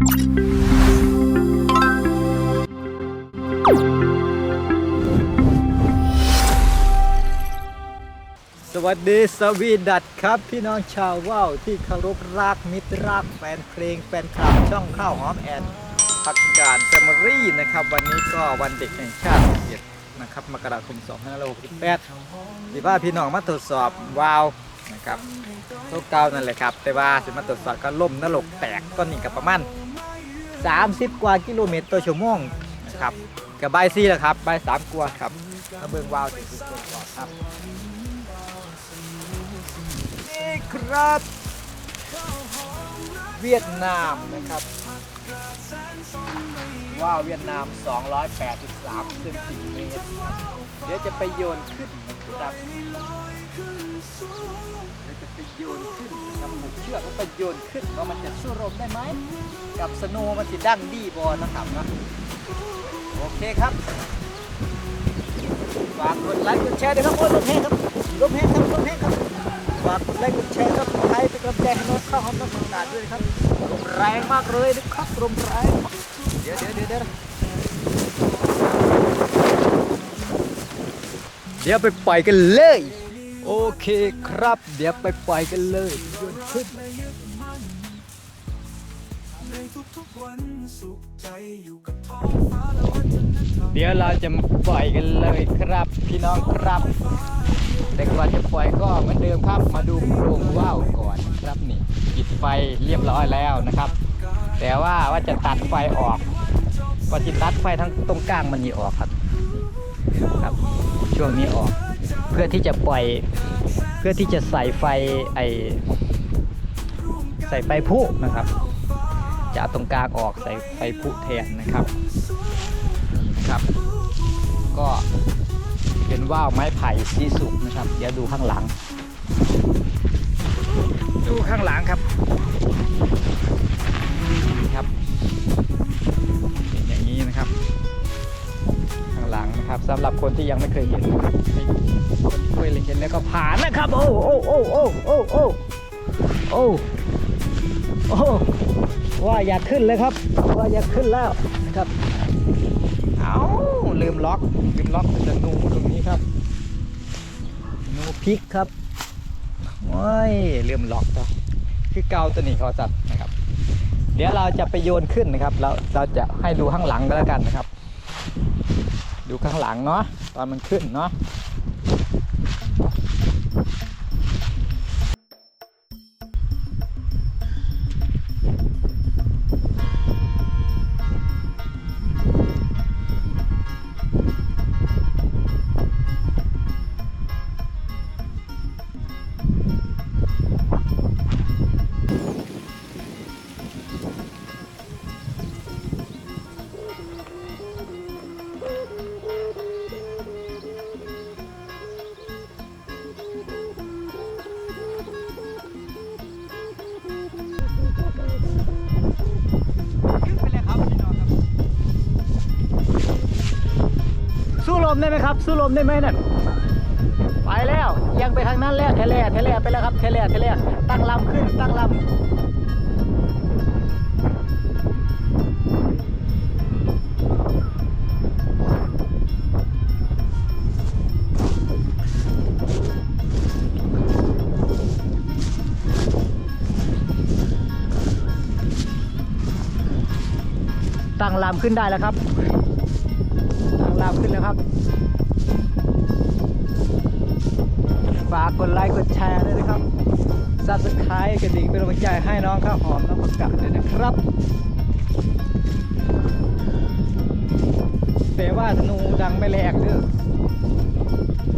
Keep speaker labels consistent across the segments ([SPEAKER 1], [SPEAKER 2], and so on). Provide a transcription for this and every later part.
[SPEAKER 1] สวัสดีสวีดัตครับ พี่น้องชาวว่าวที่เคารพรักมิตรรักแฟนเพลงแฟนคลับช่องข้าวหอมแอนพักการแฟมิลี่นะครับ วันนี้ก็วันเด็กแห่งชาติ11นะครับมกราคม2568ที่ว่าพี่น้องมาตรวจสอบวาวนะครับโลกเก่านั่นแหละครับ แต่ว่าสิมาตรวจสอบก็ล่มนรกแตกก็นี่กับประมาณ 30 กว่ากิโลเมตรต่อชั่วโมงนะครับกับใบซีแหละครับใบสามกว่าครับมาเบิ่งวาวที่สุดก่อนครับนี่ครับ เวียดนามนะครับว้าวเวียดนาม 283เซนติเมตรเดี๋ยวจะไปโยนขึ้นนะครับ เดี๋ยวจะไปโยนขึ้นนำหมุกเชือกแล้วไปโยนขึ้นว่ามันจะสู้รมได้ไหมกับสโนว์มันจะดั้งดีบอลนะครับนะโอเคครับฝากกดไลค์กดแชร์ด้วยครับโอ้ยลมแห้งครับลมแห้งครับลมแห้งครับฝากกดไลค์กดแชร์ครับใครเป็นกำลังใจให้น้องข้าวหอมน้องตาดด้วยครับลมแรงมากเลยนะครับลมแรงเดี๋ยวเดี๋ยวเดี๋ยวเดี๋ยวเดี๋ยวไปปล่อยกันเลย โอเคครับ เดี๋ยวไปปล่อยกันเลยยนขึ้น
[SPEAKER 2] ในทุกๆวันสุขใจอยู่กับท้องฟ้าและวัฒนธรรม
[SPEAKER 1] เดี๋ยวเราจะมาปล่อยกันเลยครับ พี่น้องครับ แต่ก่อนจะปล่อยก็เหมือนเดิมครับมาดูโครงว่าวก่อนครับนี่ปิดไฟเรียบร้อยแล้วนะครับ แต่ว่าว่าจะตัดไฟออกว่าจะตัดไฟทั้งตรงกลางมันนี่ออกครับครับ ช่วงนี้ออก เพื่อที่จะปล่อยเพื่อที่จะใส่ไฟไอใส่ไฟพุนะครับ จะเอาตรงกลางออกใส่ไฟพุแทนนะครับนี่ครับ ก็เป็นว่าวไม้ไผ่สีสุกนะครับ เดี๋ยวดูข้างหลัง ดูข้างหลังครับนี่ครับเป็นอย่างนี้นะครับ ลังนะครับสำหรับคนที่ยังไม่เคยเห็นคนที่เคยเห็นแล้วก็ผ่านนะครับ โอ้โอ้โอ้โอ้โอ้โอ้โอ้โอ้ว่าอยากขึ้นเลยครับ ว่าอยากขึ้นแล้วนะครับเอาลืมล็อกลืมล็อกจะนูตรงนี้ครับนูพลิกครับโอ้ยลืมล็อกตัวคือเกาตัวนี้เขาจัดนะครับ เดี๋ยวเราจะไปโยนขึ้นนะครับ เราเราจะให้ดูข้างหลังก็แล้วกันนะครับ ดูข้างหลังเนาะตอนมันขึ้นเนาะ ได้ไหมครับ สู้ลมได้ไหมนั่นไปแล้วยังไปทางนั้นแล้วเทเลเทเลไปแล้วครับเทเลเทเลตั้งลำขึ้นตั้งลำตั้งลำขึ้นได้แล้วครับ ลำขึ้นแล้วครับ ฝากกดไลค์กดแชร์ด้วยนะครับซับสไครต์กระดิ่งเป็นกำลังใจให้น้องข้าวหอมน้องประกาศด้วยนะครับ แต่ว่าธนูดังไม่แรงเด้อ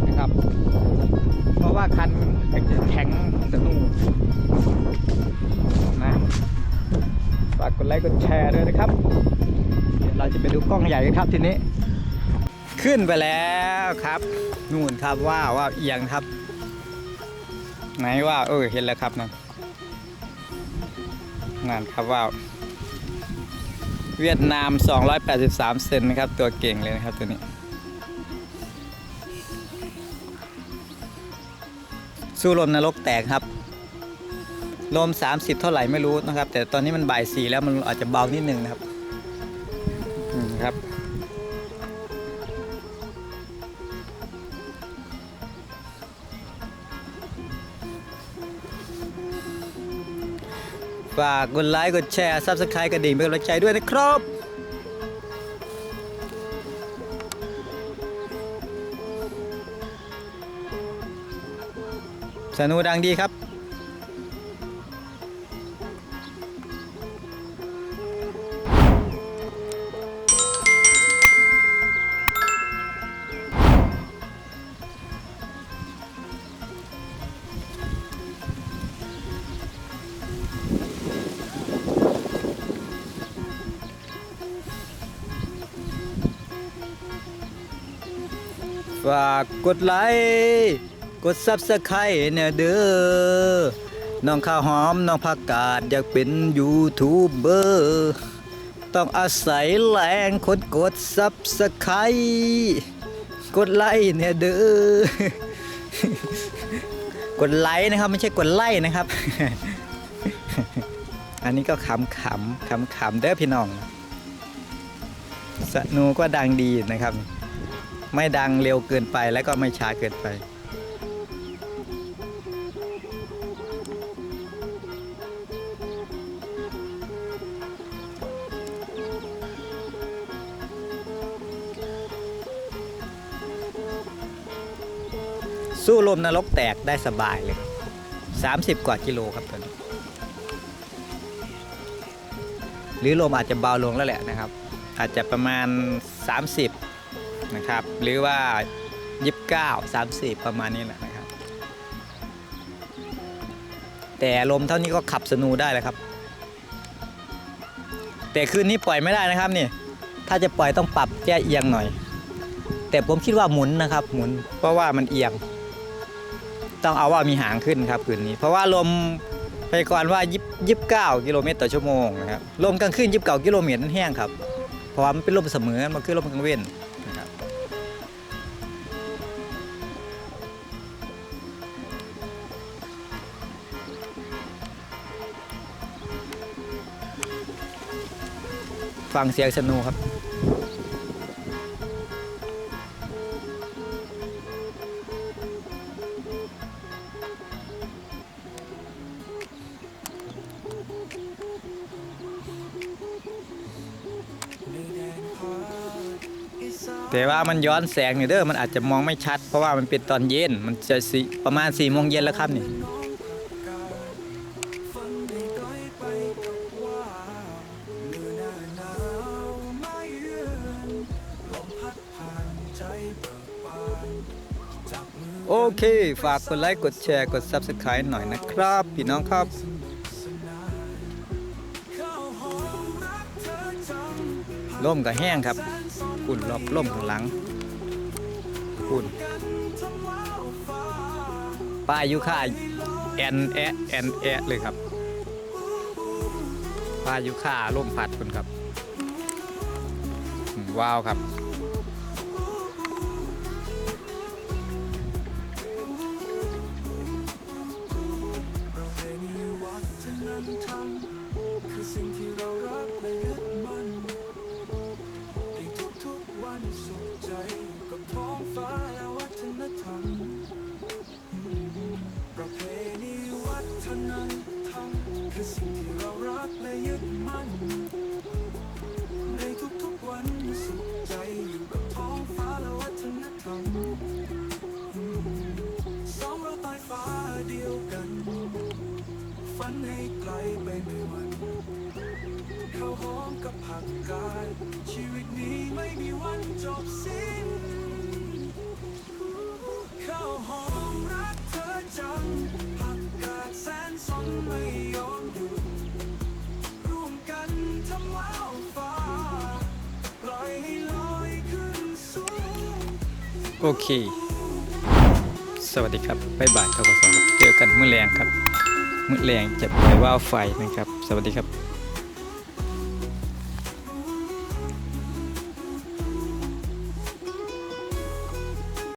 [SPEAKER 1] นะครับ เพราะว่าคันแข็งธนูนะฝากกดไลค์กดแชร์ด้วยนะครับเดี๋ยวเราจะไปดูกล้องใหญ่กันครับทีนี้ ขึ้นไปแล้วครับ นู่นครับว่าว่าเอียงครับ ไหนว่าเออเห็นแล้วครับนั่นนั่นครับว่าเวียดนาม 283 เซนนะครับ ตัวเก่งเลยนะครับตัวนี้ สู้ลมนรกแตกครับ ลม 30 เท่าไหร่ไม่รู้นะครับ แต่ตอนนี้มันบ่ายสี่แล้วมันอาจจะเบานิดนึงนะครับ อืมครับ ฝากกดไลค์กดแชร์ซับสไครต์กระดิ่งเป็นกำลังใจด้วยนะครับสนุดังดีครับ ฝากกดไลค์กดซับสไครต์เนี่ยเด้อน้องข้าวหอมน้องผักกาดอยากเป็นยูทูบเบอร์ต้องอาศัยแรงคนกดซับสไครต์กดไลค์เนี่ยเด้อกดไลค์นะครับไม่ใช่กดไล่นะครับ อันนี้ก็ขำขำขำขำเด้อพี่น้องสนูก็ดังดีนะครับ ไม่ดังเร็วเกินไปและก็ไม่ช้าเกินไป สู้ลมนรกแตกได้สบายเลย 30 กว่ากิโลครับตอนนี้หรือลมอาจจะเบาลงแล้วแหละนะครับ อาจจะประมาณ 30 นะครับ หรือว่า 29 30 ประมาณนี้แหละนะครับ แต่ลมเท่านี้ก็ขับสนูได้แล้วครับ แต่คืนนี้ปล่อยไม่ได้นะครับนี่ ถ้าจะปล่อยต้องปรับแก้เอียงหน่อย แต่ผมคิดว่าหมุนนะครับหมุนเพราะว่ามันเอียง ต้องเอาว่ามีหางขึ้นครับคืนนี้ เพราะว่าลมไปก่อนว่ายิบเก้ากิโลเมตรต่อชั่วโมงนะครับ ลมกลางคืนยิบเก้ากิโลเมตรนั่นแห้งครับ เพราะว่ามันเป็นลมเสมอ มันคือลมกลางเว้น ฟังเสียงสนูครับ
[SPEAKER 2] แต่
[SPEAKER 1] ว่ามันย้อนแสงนี่เด้อมันอาจจะมองไม่ชัด เพราะว่ามันเป็นตอนเย็น มันจะสประมาณ4ี่โมงเย็นแล้วครับนี่ โอเค ฝากกดไลค์ กดแชร์ กด Subscribe หน่อยนะครับ พี่น้องครับ
[SPEAKER 2] สนานเข้าหอมรักเธอจัง
[SPEAKER 1] ร่มก็แห้งครับกุ่นรอบร่มข้างหลังกุ่นป้ายยูค่าแอนแอะแอนแอะเลยครับป้ายยูค่าร่มพัดคุณครับ ว้าวครับ
[SPEAKER 2] คือสิ่งที่เรารักและยึดมั่น ในทุกๆวันสุขใจอยู่กับท้องฟ้าและวัฒนธรรมสองเราใต้ฟ้าเดียวกัน ฝันให้ไกลไปไม่วันเข้าหอมกับผักกาดชีวิตนี้ไม่มีวันจบสิ้นเข้าหอมรักเธอจังผักกาดแสนสนไม่ยอม ว้าวฟ้าปล่อยให้ลอยขึ้นสูง
[SPEAKER 1] โอเค สวัสดีครับบ๊ายบายทกศครับเจอกันมื้อแรงครับ มื้อแรงจะไปว่าวไฟนะครับ สวัสดีครับ